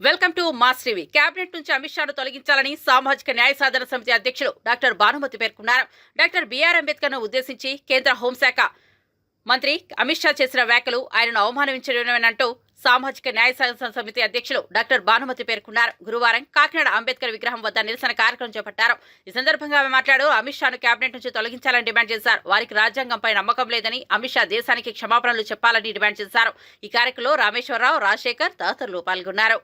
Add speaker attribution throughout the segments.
Speaker 1: Welcome to mass TV cabinet నుంచి అమిత్ షాను తొలగించాలని సామాజిక న్యాయ సాధన సమితి అధ్యక్షులు డాక్టర్ భానుమతి పేర్కొన్నారు. డాక్టర్ బిఆర్ అంబేద్కర్ను ఉద్దేశించి కేంద్ర హోంశాఖ మంత్రి అమిత్ షా చేసిన వ్యాఖ్యలు ఆయనను అవమానించడమేనంటూ సామాజిక న్యాయ సాధన సమితి అధ్యక్షులు డాక్టర్ భానుమతి పేర్కొన్నారు. గురువారం కాకినాడ అంబేద్కర్ విగ్రహం వద్ద నిరసన కార్యక్రమం చేపట్టారు. ఈ సందర్భంగా ఆమె మాట్లాడు అమిత్ షాను కేబినెట్ నుంచి తొలగించాలని డిమాండ్ చేశారు. వారికి రాజ్యాంగంపై నమ్మకం లేదని అమిత్ షా దేశానికి క్షమాపణలు చెప్పాలని డిమాండ్ చేశారు. ఈ కార్యక్రమంలో రామేశ్వరరావు రాజశేఖర్ తదితరులు పాల్గొన్నారు.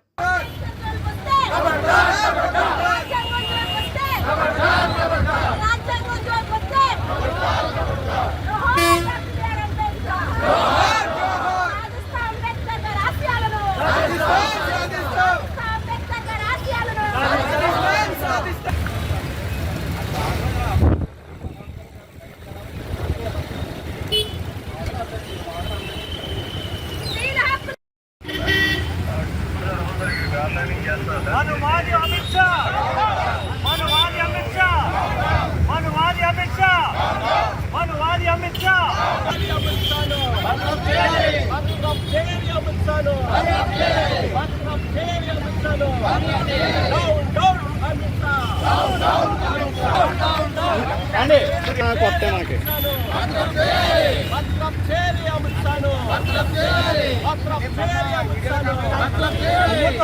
Speaker 2: మనువాది అమిత్ షా! మనువాది అమిత్ షా! మనువాది అమిత్ షా! మనువాది అమిత్ షా!
Speaker 3: కొత్త మనకి
Speaker 2: రాజ్యాంగాన్ని కాపాడుకుందాం భారత రాజ్యాంగాన్ని చేరి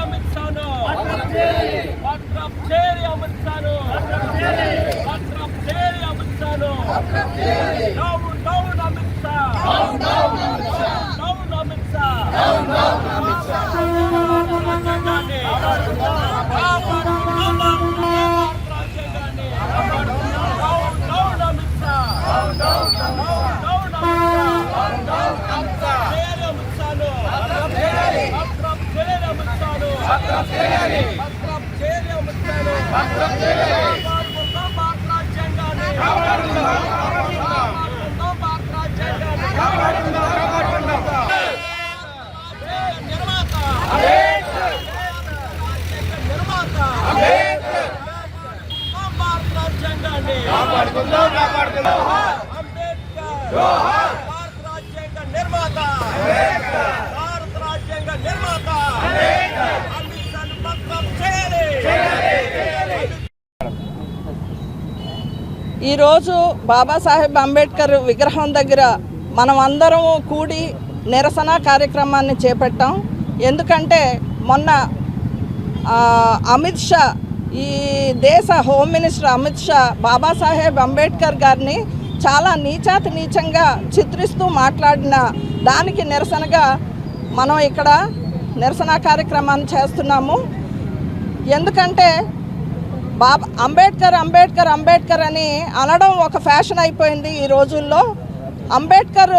Speaker 2: అమిత్ షాను పట్రం చేరి అమిత్ షాను పట్రం చేరి అమిత్ షాను down down Amit Shah down Amit Shah రాజ్యాంగాన్ని కాపాడుకుందాం రాజ్యాంగాన్ని down down Amit Shah down down Amit Shah చేరి అమిత్ షాను పట్రం చేరి అమిత్ షాను పట్రం చేరి అమిత్ షాను కాపాడుకుందాం భారత రాజ్యాంగాన్ని కాపాడుకుందాం భారత రాజ్యాంగాన్ని నిర్మాత నిర్మాత భారత రాజ్యాంగాన్ని
Speaker 3: కాపాడుకుందాం కాపాడుకుందాం.
Speaker 2: అంబేద్కర్. భారత రాజ్యాంగ నిర్మాత. భారత రాజ్యాంగ నిర్మాత అంబేద్కర్ పత్రం చేయాలి
Speaker 4: ఈరోజు బాబాసాహెబ్ అంబేద్కర్ విగ్రహం దగ్గర మనం అందరం కూడి నిరసన కార్యక్రమాన్ని చేపట్టాం. ఎందుకంటే మొన్న అమిత్ షా ఈ దేశ హోమ్ మినిస్టర్ అమిత్ షా బాబాసాహెబ్ అంబేద్కర్ గారిని చాలా నీచాతి నీచంగా చిత్రిస్తూ మాట్లాడిన దానికి నిరసనగా మనం ఇక్కడ నిరసన కార్యక్రమాన్ని చేస్తున్నాము. ఎందుకంటే బాబా అంబేద్కర్ అంబేద్కర్ అంబేద్కర్ అని అనడం ఒక ఫ్యాషన్ అయిపోయింది ఈ రోజుల్లో. అంబేద్కర్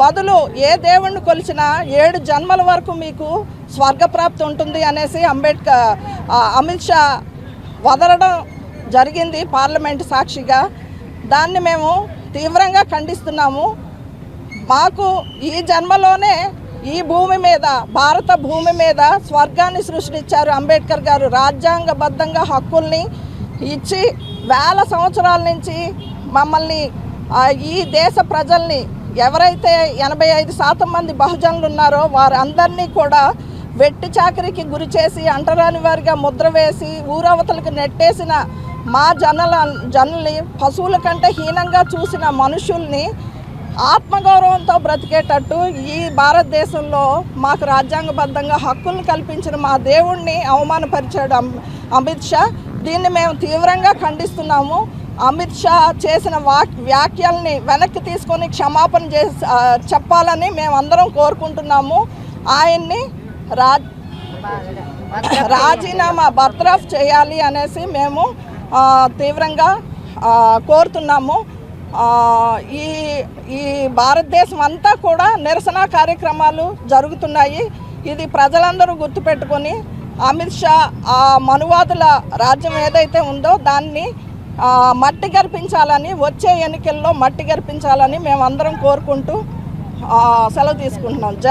Speaker 4: బదులు ఏ దేవుణ్ణి కొలిచినా ఏడు జన్మల వరకు మీకు స్వర్గప్రాప్తి ఉంటుంది అనేసి అంబేద్కర్ అమిత్ షా వదలడం జరిగింది పార్లమెంట్ సాక్షిగా. దాన్ని మేము తీవ్రంగా ఖండిస్తున్నాము. మాకు ఈ జన్మలోనే ఈ భూమి మీద భారత భూమి మీద స్వర్గాన్ని సృష్టించారు అంబేద్కర్ గారు. రాజ్యాంగబద్ధంగా హక్కుల్ని ఇచ్చి వేల సంవత్సరాల నుంచి మమ్మల్ని ఈ దేశ ప్రజల్ని ఎవరైతే ఎనభై ఐదు శాతం మంది బహుజనులు ఉన్నారో వారందరినీ కూడా వెట్టి చాకరికి గురి చేసి అంటరాని వారిగా ముద్ర వేసి ఊరవతలకు నెట్టేసిన మా జనల జనుల్ని పశువుల కంటే హీనంగా చూసిన మనుషుల్ని ఆత్మగౌరవంతో బ్రతికేటట్టు ఈ భారతదేశంలో మాకు రాజ్యాంగబద్ధంగా హక్కులను కల్పించిన మా దేవుణ్ణి అవమానపరిచాడు అమిత్ షా. దీన్ని మేము తీవ్రంగా ఖండిస్తున్నాము. అమిత్ షా చేసిన వాక్ వ్యాఖ్యల్ని వెనక్కి తీసుకొని క్షమాపణ చేసి చెప్పాలని మేమందరం కోరుకుంటున్నాము. ఆయన్ని రా రాజీనామా బర్తరఫ్ చేయాలి అనేసి మేము తీవ్రంగా కోరుతున్నాము. ఈ ఈ భారతదేశం అంతా కూడా నిరసన కార్యక్రమాలు జరుగుతున్నాయి. ఇది ప్రజలందరూ గుర్తుపెట్టుకొని అమిత్ షా ఆ మనువాదుల రాజ్యం ఏదైతే ఉందో దాన్ని మట్టి గర్పించాలని వచ్చే ఎన్నికల్లో మట్టి గర్పించాలని మేమందరం కోరుకుంటూ సెలవు తీసుకుంటున్నాం.